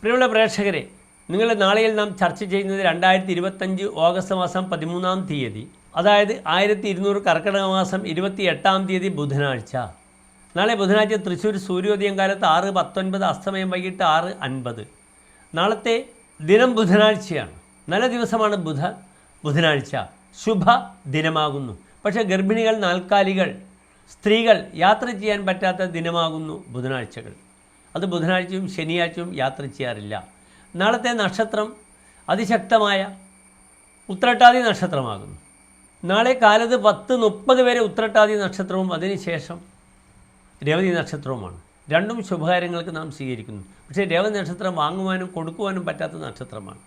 പ്രിയമുള്ള പ്രേക്ഷകരെ നിങ്ങളുടെ നാളെയിൽ നാം ചർച്ച ചെയ്യുന്നത് രണ്ടായിരത്തി ഇരുപത്തഞ്ച് ഓഗസ്റ്റ് മാസം പതിമൂന്നാം തീയതി അതായത് ആയിരത്തി ഇരുന്നൂറ് കർക്കിടക മാസം ഇരുപത്തി എട്ടാം തീയതി ബുധനാഴ്ച. നാളെ ബുധനാഴ്ച തൃശ്ശൂർ സൂര്യോദയം കാലത്ത് ആറ് പത്തൊൻപത് അസ്തമയം വൈകിട്ട് ആറ് അൻപത്. നാളത്തെ ദിനം ബുധനാഴ്ചയാണ്. നല്ല ദിവസമാണ് ബുധ ബുധനാഴ്ച. ശുഭ ദിനമാകുന്നു. പക്ഷേ ഗർഭിണികൾ നാൽക്കാലികൾ സ്ത്രീകൾ യാത്ര ചെയ്യാൻ പറ്റാത്ത ദിനമാകുന്നു ബുധനാഴ്ചകൾ. അത് ബുധനാഴ്ചയും ശനിയാഴ്ചയും യാത്ര ചെയ്യാറില്ല. നാളത്തെ നക്ഷത്രം അതിശക്തമായ ഉത്രട്ടാതി നക്ഷത്രമാകുന്നു. നാളെ കാലത്ത് പത്ത് മുപ്പത് വരെ ഉത്രട്ടാതി നക്ഷത്രവും അതിനുശേഷം രവതി നക്ഷത്രവുമാണ്. രണ്ടും ശുഭകാര്യങ്ങൾക്ക് നാം സ്വീകരിക്കുന്നു. പക്ഷേ രവതി നക്ഷത്രം വാങ്ങുവാനും കൊടുക്കുവാനും പറ്റാത്ത നക്ഷത്രമാണ്.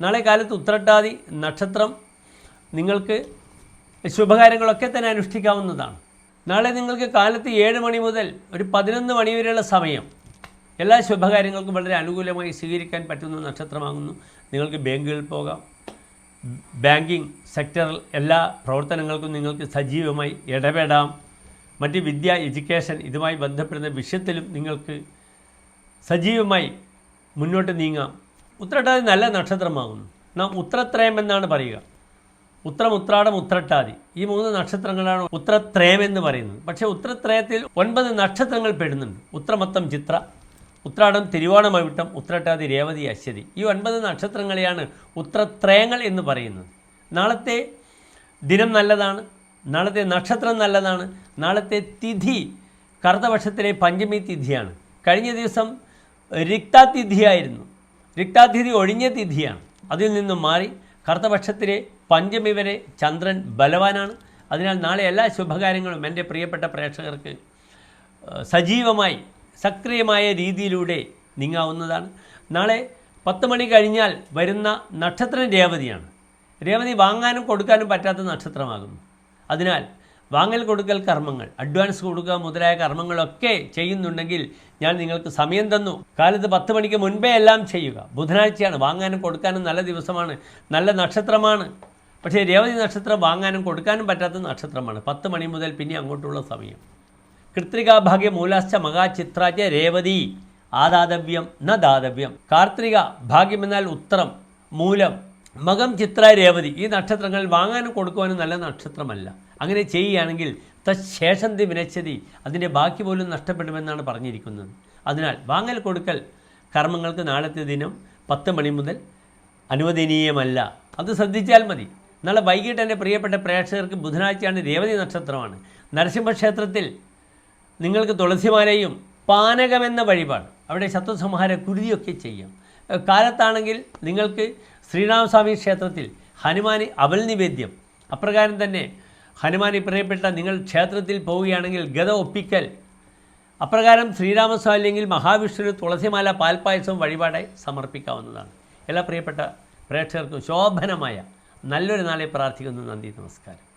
നാളെ കാലത്ത് ഉത്രട്ടാതി നക്ഷത്രം നിങ്ങൾക്ക് ശുഭകാര്യങ്ങളൊക്കെ തന്നെ അനുഷ്ഠിക്കാവുന്നതാണ്. നാളെ നിങ്ങൾക്ക് കാലത്ത് ഏഴ് മണി മുതൽ ഒരു പതിനൊന്ന് മണി വരെയുള്ള സമയം എല്ലാ ശുഭകാര്യങ്ങൾക്കും വളരെ അനുകൂലമായി സ്വീകരിക്കാൻ പറ്റുന്ന നക്ഷത്രമാകുന്നു. നിങ്ങൾക്ക് ബാങ്കുകളിൽ പോകാം. ബാങ്കിങ് സെക്ടറിൽ എല്ലാ പ്രവർത്തനങ്ങൾക്കും നിങ്ങൾക്ക് സജീവമായി ഇടപെടാം. മറ്റ് വിദ്യ എഡ്യൂക്കേഷൻ ഇതുമായി ബന്ധപ്പെടുന്ന വിഷയത്തിലും നിങ്ങൾക്ക് സജീവമായി മുന്നോട്ട് നീങ്ങാം. ഉത്രട്ടാതി നല്ല നക്ഷത്രമാകുന്നു. നാം ഉത്രത്രയം എന്നാണ് പറയുക. ഉത്രം ഉത്രാടം ഉത്രട്ടാതി. ഈ മൂന്ന് നക്ഷത്രങ്ങളാണ് ഉത്രത്രയം എന്ന് പറയുന്നത്. പക്ഷേ ഉത്രത്രയത്തിൽ ഒൻപത് നക്ഷത്രങ്ങൾ പെടുന്നുണ്ട്. ഉത്രമത്തം ചിത്ര ഉത്രാടം തിരുവോണമവിട്ടം ഉത്രട്ടാതി രേവതി അശ്വതി. ഈ ഒൻപത് നക്ഷത്രങ്ങളെയാണ് ഉത്രത്രയങ്ങൾ എന്ന് പറയുന്നത്. നാളത്തെ ദിനം നല്ലതാണ് നാളത്തെ നക്ഷത്രം നല്ലതാണ് നാളത്തെ തിഥി കറുത്തപക്ഷത്തിലെ പഞ്ചമി തിഥിയാണ്. കഴിഞ്ഞ ദിവസം രിക്താതിഥിയായിരുന്നു. രിക്താതിഥി ഒഴിഞ്ഞ തിഥിയാണ്. അതിൽ നിന്നും മാറി കറുത്തപക്ഷത്തിലെ പഞ്ചമി വരെ ചന്ദ്രൻ ബലവാനാണ്. അതിനാൽ നാളെ എല്ലാ ശുഭകാര്യങ്ങളും എന്റെ പ്രിയപ്പെട്ട പ്രേക്ഷകർക്ക് സജീവമായി സക്രിയമായ രീതിയിലൂടെ നീങ്ങാവുന്നതാണ്. നാളെ പത്ത് മണി കഴിഞ്ഞാൽ വരുന്ന നക്ഷത്രം രേവതിയാണ്. രേവതി വാങ്ങാനും കൊടുക്കാനും പറ്റാത്ത നക്ഷത്രമാകുന്നു. അതിനാൽ വാങ്ങൽ കൊടുക്കൽ കർമ്മങ്ങൾ അഡ്വാൻസ് കൊടുക്കുക മുതലായ കർമ്മങ്ങളൊക്കെ ചെയ്യുന്നുണ്ടെങ്കിൽ ഞാൻ നിങ്ങൾക്ക് സമയം തന്നു. കാലത്ത് പത്ത് മണിക്ക് മുൻപേ എല്ലാം ചെയ്യുക. ബുധനാഴ്ചയാണ് വാങ്ങാനും കൊടുക്കാനും നല്ല ദിവസമാണ് നല്ല നക്ഷത്രമാണ്. പക്ഷേ രേവതി നക്ഷത്രം വാങ്ങാനും കൊടുക്കാനും പറ്റാത്ത നക്ഷത്രമാണ്. പത്ത് മണി മുതൽ പിന്നെ അങ്ങോട്ടുള്ള സമയം. കൃത്രികാഭാഗ്യ മൂലാശ്ച മഹാചിത്രാച രേവതി. ആദാതവ്യം ന ദാതവ്യം. കാർത്തിക ഭാഗ്യം എന്നാൽ ഉത്തരം മൂലം. മകം ചിത്ര രേവതി. ഈ നക്ഷത്രങ്ങൾ വാങ്ങാനും കൊടുക്കുവാനും നല്ല നക്ഷത്രമല്ല. അങ്ങനെ ചെയ്യുകയാണെങ്കിൽ തശേഷന്തി വിനച്ചതി അതിന്റെ ബാക്കി പോലും നഷ്ടപ്പെടുമെന്നാണ് പറഞ്ഞിരിക്കുന്നത്. അതിനാൽ വാങ്ങൽ കൊടുക്കൽ കർമ്മങ്ങൾക്ക് നാളത്തെ ദിനം പത്ത് മണി മുതൽ അനുവദനീയമല്ല. അത് ശ്രദ്ധിച്ചാൽ മതി. നാളെ വൈകിട്ട് എന്റെ പ്രിയപ്പെട്ട പ്രേക്ഷകർക്ക് ബുധനാഴ്ചയാണ് രേവതി നക്ഷത്രമാണ്. നരസിംഹക്ഷേത്രത്തിൽ നിങ്ങൾക്ക് തുളസിമാലയും പാനകമെന്ന വഴിപാട്. അവിടെ ശത്രുസംഹാര കുരുതിയൊക്കെ ചെയ്യാം. കാലത്താണെങ്കിൽ നിങ്ങൾക്ക് ശ്രീരാമസ്വാമി ക്ഷേത്രത്തിൽ ഹനുമാനി അവൽ നിവേദ്യം അപ്രകാരം തന്നെ ഹനുമാനി പ്രിയപ്പെട്ട നിങ്ങൾ ക്ഷേത്രത്തിൽ പോവുകയാണെങ്കിൽ ഗത ഒപ്പിക്കൽ. അപ്രകാരം ശ്രീരാമസ്വാമി അല്ലെങ്കിൽ മഹാവിഷ്ണുവിന് തുളസിമാല പാൽപ്പായസവും വഴിപാടായി സമർപ്പിക്കാവുന്നതാണ്. എല്ലാ പ്രിയപ്പെട്ട പ്രേക്ഷകർക്കും ശോഭനമായ നല്ലൊരു നാളെ പ്രാർത്ഥിക്കുന്നു. നന്ദി നമസ്കാരം.